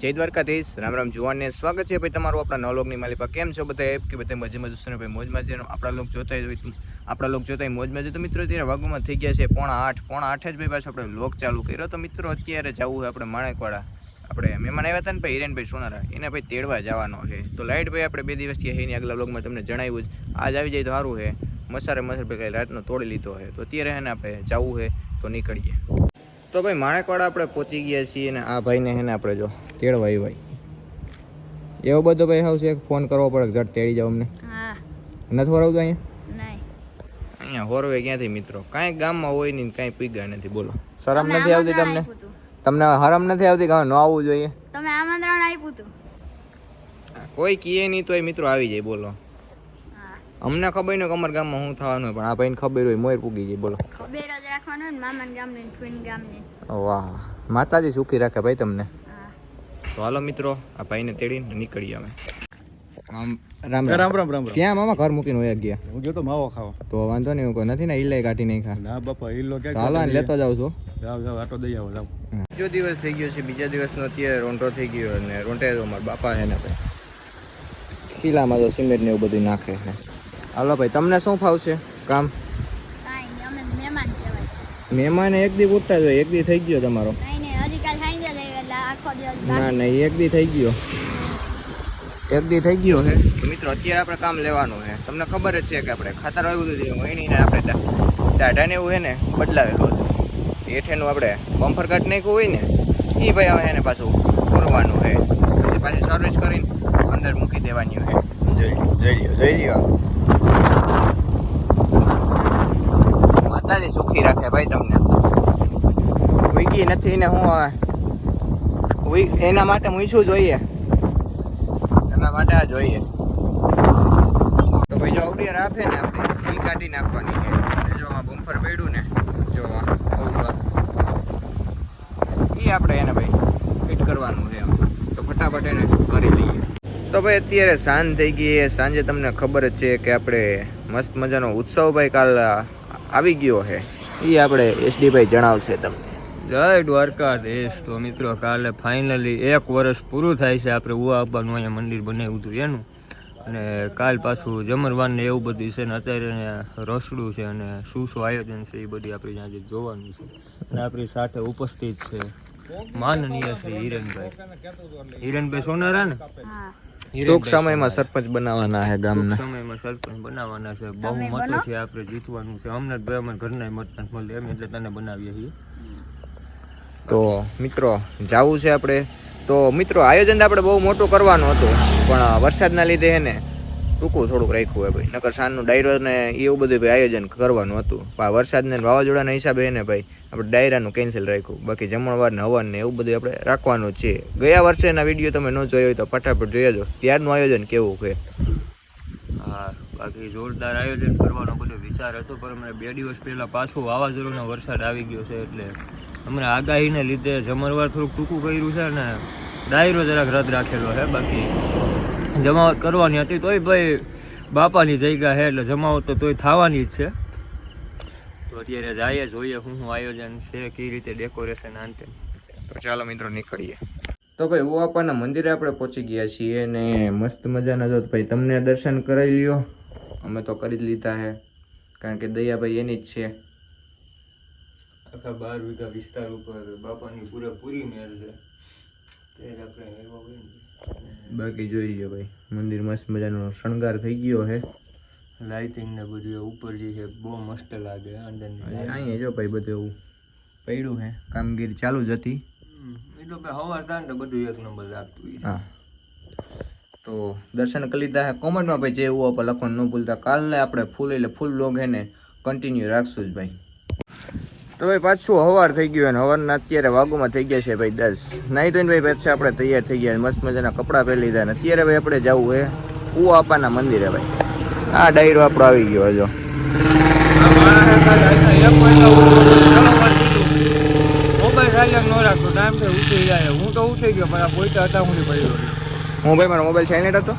જય દ્વારકાધીશ. રામ રામ જુવાનને સ્વાગત છે ભાઈ તમારું આપણા નવલોકની માલિકા કેમ છો બધા એપ કે બધા મજે મજે છે ભાઈ? મોજમાં છે આપણા લોક જોતા હોય આપણા લોક જોતા મોજમાં છે. તો મિત્રો, અત્યારે વાગુમાં થઈ ગયા છે પોણા આઠ. પોણા આઠ જ ભાઈ પાછો આપણે લોક ચાલુ કર્યો. તો મિત્રો, અત્યારે જવું હોય આપણે માણેકવાડા. આપણે મહેમાન આવ્યા હતા ને ભાઈ, હિરેનભાઈ સોનારા. એને ભાઈ તેડવા જવાનો છે. તો લાઈટ ભાઈ, આપણે બે દિવસથી હે આગલા લોગમાં તમને જણાવ્યું જ. આજ આવી જાય તો સારું છે. મસારે મસારે ભાઈ કાંઈ રાતનો તોડી લીધો છે. તો અત્યારે હે ને આપણે જવું છે. તો નીકળીએ. તો ભાઈ માણેકવાડા આપણે પહોંચી ગયા છીએ ને આ ભાઈને હે ને આપણે જો તેડવા ભાઈ. એવો બધો ભાઈ હાવ છે ફોન કરવો પડે ઝટ તેડી જાવ અમને. હા. નથી વરાવતું અહીંયા? નહીં. અહીંયા હોરવે ક્યાંથી મિત્રો? કાંઈ ગામમાં હોય નહીં કાંઈ પીગા નથી બોલો. શરમ નથી આવતી તમને? તમને હરમ નથી આવતી કે ન આવવું જોઈએ? તમે આમંત્રણ આપ્યું હતું. કોઈ કીએ નહીં તો એ મિત્રો આવી જાય બોલો. અમને ખબર નહીં કમર અમારા ગામમાં શું થવાનું હોય પણ આ ભાઈને ખબર હોય મોર પૂગી ગઈ બોલો. ખબર જ રાખવાનું ને મામાના ગામની ને ફૂઈન વાહ. માતાજી સુખી રાખે ભાઈ તમને. તો હાલો મિત્રો આ ભાઈને તેડીને તેડી અમે. આમ રામ રામ. રામ રામ ક્યાં મામા ઘર મૂકીને હોય ગયા હું ગયો તો માવો ખાવા. તો વાંધો નહીં કોઈ નથી ને ઈલાઈ કાઢી નહીં ખા ના બાપા ઈલો કે હાલો ને લેતો જાવ છું. જાવ જાવ આટો દઈ આવો જાવ બીજો દિવસ થઈ ગયો છે બીજા દિવસનો અત્યારે રોંટો થઈ ગયો અને રોંટે તો મારા બાપા છે ને ખીલામાં તો સિમેન્ટ ને એવું બધું નાખે છે. હાલો ભાઈ તમને શું ફાવશે કામ? કાંઈ નહીં અમે મહેમાન મહેમાન એક દી પૂછતા જ હોય એક દી થઈ ગયો તમારો. નહીં નહીં હજી કાલ સાંજે જ આવી એટલે આખો દિવસ ના નહીં એક દી થઈ ગયો. એક દી થઈ ગયો છે મિત્રો અત્યારે આપણે કામ લેવાનું છે તમને ખબર જ છે કે આપણે ખાતર આવ્યું હતું જે વહીણીને આપણે દાઢાને ટાઢાને એવું છે ને બદલાવેલું હતું. હેઠેનું આપણે બમ્પર કાટ નાખ્યું હોય ને એ ભાઈ હવે એને પાછું પૂરવાનું છે પછી પાછી સર્વિસ કરીને અંદર મૂકી દેવાની છે જોઈ લ્યો જોઈ લ્યો જોઈ લ્યો માતાજી સુખી રાખે ભાઈ તમને. વીગી નથી ને હું એના માટે હું શું જોઈએ. એના માટે આ જોઈએ. તો ભાઈ જો અવડિયર આપે ને આપણે એ કાઢી નાખવાની છે. અને જો આ બમ્પર પડ્યું ને, જો આ એ આપણે એને ભાઈ ફિટ કરવાનું છે. તો ફટાફટ એને કરી લઈએ. તો ભાઈ અત્યારે સાંજ થઈ ગઈ સાંજે તમને ખબર જ છે કે આપણે મસ્ત મજાનો ઉત્સવ ભાઈ કાલ આવી ગયો છે એ આપણે એસડીભાઈ જણાવશે તમને. જય દ્વારકાધીશ. તો મિત્રો કાલે ફાઇનલી એક વર્ષ પૂરું થાય છે આપણે ઉવા આપવાનું અહીંયા મંદિર બનાવ્યું હતું એનું. અને કાલ પાછું જમરવાન ને એવું બધું છે ને અત્યારે રસડું છે અને શું શું આયોજન છે એ બધી આપણે ત્યાં જોવાનું છે. અને આપણી સાથે ઉપસ્થિત છે માનનીય શ્રી હિરણભાઈ હિરણભાઈ સોનારા ને? હા. ટૂંક સમયમાં સરપંચ બનાવવાના છે ગામના. ટૂંક સરપંચ બનાવવાના છે. બહુ મતો છે આપણે જીતવાનું છે. અમને જ ભાઈ અમારા ઘરના મતદાન મળે એમ એટલે તને બનાવીએ છીએ. તો મિત્રો જાવું છે આપણે. તો મિત્રો આયોજન આપણે બહુ મોટું કરવાનું હતું પણ વરસાદના લીધે હે ને ટૂંકું થોડુંક રાખ્યું હોય ભાઈ. નકર સાંજનું ડાયરો ને એવું બધું ભાઈ આયોજન કરવાનું હતું. પણ વરસાદને ને વાવાઝોડાના હિસાબે હે ને ભાઈ આપણે ડાયરાનું કેન્સલ રાખ્યું. બાકી જમણવાર ને હવન ને એવું બધું આપણે રાખવાનું છે. ગયા વર્ષેના વીડિયો તમે ન જોયો હોય તો ફટાફટ જોઈ જો. ત્યારનું આયોજન કેવું છે? બાકી જોરદાર આયોજન કરવાનો બધો વિચાર હતો પણ અમને બે દિવસ પહેલાં પાછું વાવાઝોડુંનો વરસાદ આવી ગયો છે એટલે હમણાં આગાહીને લીધે જમરવાર થોડુંક ટૂંકું કર્યું છે ને ડાયરો જરાક રદ રાખેલો છે. બાકી જમાવટ કરવાની હતી તોય ભાઈ બાપાની જગ્યા છે એટલે જમાવટ તો તોય થવાની જ છે. તો અત્યારે જઈએ જોઈએ શું શું આયોજન છે કઈ રીતે ડેકોરેશન આંતે તો ચાલો મિત્રો નીકળીએ. તો ભાઈ ઉવાપાના મંદિરે આપણે પહોંચી ગયા છીએ ને મસ્ત મજાના જો ભાઈ તમને દર્શન કરાવી લ્યો. અમે તો કરી જ લીધા છે કારણ કે દયાભાઈ એની જ છે. આખા બાર વીઘા વિસ્તાર ઉપર બાપાની પૂરેપૂરી મેર છે. તે આપણે એવો બાકી જોઈએ ભાઈ. મંદિર મસ્ત મજાનો શણગાર થઈ ગયો છે લાઇટિંગ ને બધું ઉપર જે છે બહુ મસ્ત લાગે અંદર અહીંયા જો ભાઈ બધું એવું પડ્યું છે કામગીરી ચાલુ જ હતી. એ તો કે હવા ને બધું એક નંબર લાગતું હા. તો દર્શન કરી લીધા હે. કોમેન્ટમાં ભાઈ જે એવું આપણે લખવાનું ન ભૂલતા. કાલે આપણે ફૂલ એટલે ફૂલ લોગ એને કન્ટિન્યુ રાખશું જ ભાઈ. તો ભાઈ પાછું હવાર થઈ ગયું અને હવારના અત્યારે વાગુમાં થઈ ગયા છે ભાઈ દસ. નહીં તો ભાઈ પાછા આપણે તૈયાર થઈ ગયા મસ્ત મજાના કપડાં પહેરી લીધા અને અત્યારે ભાઈ આપણે જવું હે ઉ આપાના મંદિરે ભાઈ. આ ડાયરો આપણો આવી ગયો હજો મોબાઈલ સાયલેન્ટ ન ટાઈમથી ઉઠી જાય. હું તો ઉઠી ગયો, પણ આ પોઈતા હતા, હું પડ્યો હું ભાઈ મારો મોબાઈલ સાયલેન્ટ હતો?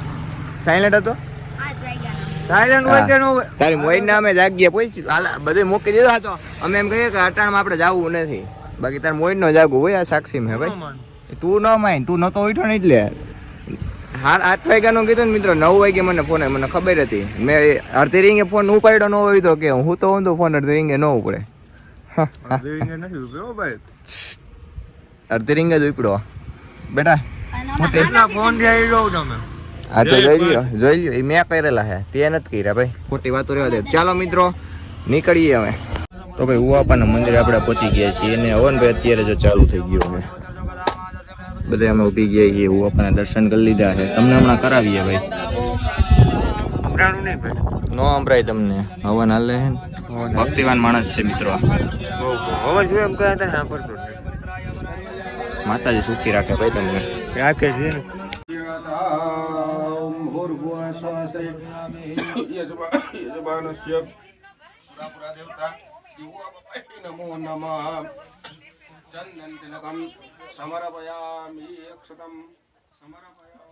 સાયલેન્ટ હતો? પાંચ વાગ્યાના સાયલેન્ટ હોય કે ન હોય? તારી મોઈ નામે જાગીએ પછી બધે મૂકી દીધો હતો. અમે એમ કહીએ કે અટાણમાં આપણે જવું નથી. બાકી તાર મોઈ નો જાગવું હોય આ સાક્ષી મેં ભાઈ. તું ન માય તું નતો ઉઠો ને એટલે. હાલ આઠ વાગ્યાનું કીધું ને મિત્રો નવ વાગે મને ફોન મને ખબર હતી. મેં અડધી રીંગે ફોન ઉપાડ્યો ન હોય તો કે હું તો હું તો ફોન અડધી રીંગે ન ઉપડે. નથી ઊભો ભાઈ. અડધી રીંગે જ ઉપડ્યો. બેટા હા તો જોઈ લ્યો જોઈ લ્યો એ મેં કરેલા હે તે નથી કર્યા ભાઈ. ખોટી વાતો રહેવા દે. ચાલો મિત્રો નીકળીએ હવે. તો ભાઈ ઉવાપાના મંદિર આપણે પહોંચી ગયા છીએ. અને હવન ભાઈ અત્યારે જો ચાલુ થઈ ગયો છે. બધા અમે ઊભી ગયા છીએ ઉવાપાના દર્શન કરી લીધા છે. તમને હમણાં કરાવીએ ભાઈ. નો સંભળાય તમને. હવન હાલે છે ભક્તિવાન માણસ છે મિત્રો આ. હવે. માતાજી સુખી રાખે ભાઈ તમને. રાખે છે ને ચંદન તિલકમ સમર્પયામિ અક્ષતમ સમર્પયામિ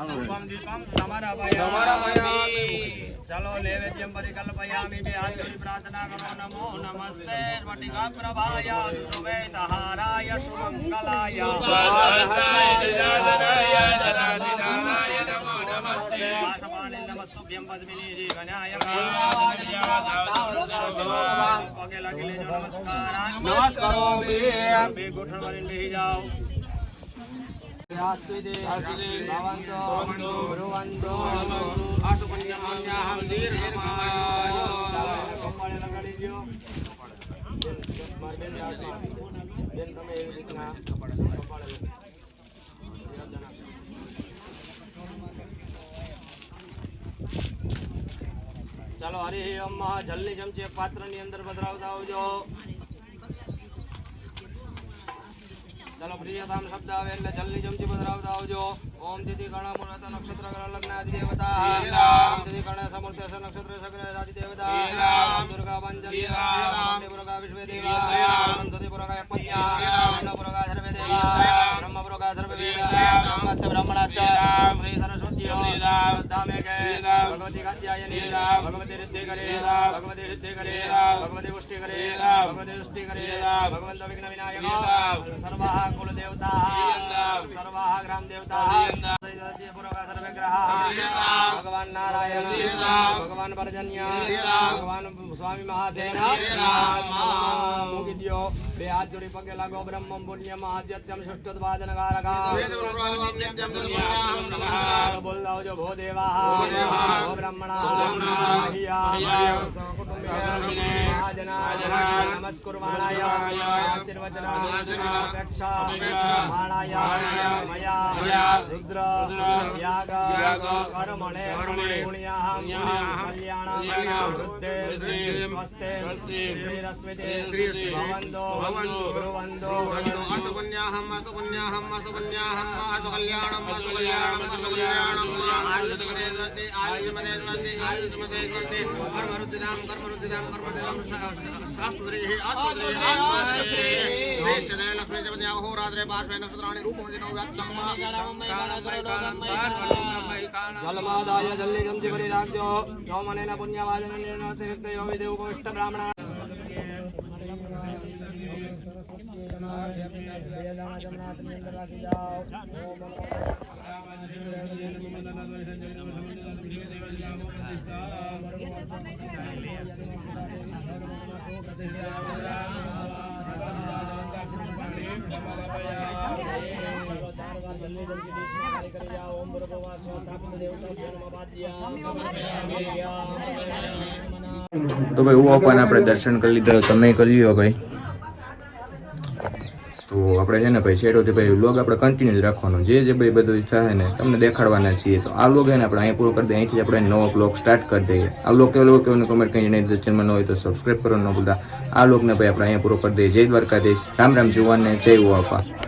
అనుపम दीपम समर्पयामि चलो लेवेद्यम परिकल्पयामि मे आत्मनि प्रार्थना करो नमो नमस्ते स्फटिका प्रभाया सुवेदहाराय सुमङ्गलाय सुभासनाय जनादिनाय नमो नमस्ते वासमाने नमस्तुभ्यं पद्मिनी जीवनाय नमस्कारान् नमस्कारोमि घुटन वरिण्डिः जाओ ચાલો હરિ અમ્મા જલની ચમચી પાત્ર પાત્રની અંદર બદલાવતા આવજો. ચાલો પ્રિયતામ શબ્દ આવે એટલે જલ્દી જમજી પધરાવતા આવજો. ઓમ તિથિ ગણ મુહૂર્ત નક્ષત્ર ગ્રહ લગ્ન આદિ દેવતા ઓમ તિથિ ગણ સમૂર્ત નક્ષત્ર સગ્રહ આદિ દેવતા ઓમ દુર્ગા પંચમી ઓમ પુરગા વિશ્વે દેવા. ઓમ દધિ પુરગા એકપત્યા ઓમ પુરગા સર્વે દેવા. બ્રહ્મ પુરગા સર્વે વેદ. બ્રહ્મસ્ય બ્રહ્મણસ્ય. ऋतिकाध्यायनेन भगवते ऋतिकरेण भगवते ऋतिकरेण भगवते पुष्टिकरेण भगवते पुष्टिकरेण भगवन्त विघ्न विनायक सर्वाः कुलदेवताः सर्वाः ग्रामदेवताः વિનાયક સર્વાહ કુલ દેવતા સર્વાહ ગ્રામ દેવતા પુરગા સર્વે ગ્રહ ભગવાન નારાયણ ભગવાન પરજન્ય ભગવાન સ્વામી મહાસેન મૂકી દ્યો બે હાથ જોડી પગે લાગો બ્રહ્મમ પુણ્યમ આદ્યત્યમ સૃષ્ટોત્પાદન કારકા બોલ લાવજો ભો દેવા ભો બ્રહ્મણા નમસ્કુર્વાણાય આશીર્વચના અપેક્ષા માણાય મયા રુદ્ર યાગ કર્મણે પુણ્યાહમ કલ્યાણમ વૃદ્ધે સ્વસ્તે શ્રીરસ્મિતે ભવન્તો ભ્રુવન્તો અસ્તુપન્યાહમ અસ્તુપન્યાહમ અસ્તુપન્યાહમ અસ્તુકલ્યાણમ અસ્તુકલ્યાણમ અસ્તુકલ્યાણમ આયુષ્મતે આયુષ્મતે સ્વસ્તિ આયુષ્મતે સ્વસ્તિ કર્મરુદ્ધિનામ કર્મરુદ્ધિનામ કર્મરુદ્ધિનામ શાસ્ત્રીः આત્મદ્રીः આત્મસ્તે શ્રેષ્ઠદે લક્ષ્મીજપતિ અહોરાત્રે પાર્શ્વે નક્ષત્રાણि રૂપમતિનો વ્યાત્તમ જલમાદાય જલ્લી ગમજી ભરી રાખજો. સોમનેન પુણ્યવાદન તો ભાઈ ઉવાપાના આપણે દર્શન કરી લીધા, તમે કરી લ્યો ભાઈ. તો આપણે છે ને ભાઈ છેડોથી ભાઈ લોગ આપણે કન્ટિન્યુ રાખવાનો. જે જે ભાઈ બધું થાય ને, તમને દેખાડવાના છીએ. તો આ લોગ છે ને આપણે અહીં પૂરો કરી દઈએ. અહીંથી આપણે નવો બ્લોગ સ્ટાર્ટ કરી દઈએ. આ લોગ કેવો કેવો કમેન્ટ કરીને નહીં ચેનલ ન હોય તો સબસ્ક્રાઈબ કરવાનું ન ભૂલતા. આ લોકને ભાઈ આપણે અહીંયા પૂરો કરી દઈએ. જય દ્વારકાધીશ. રામ રામ જુવાનને જય આપા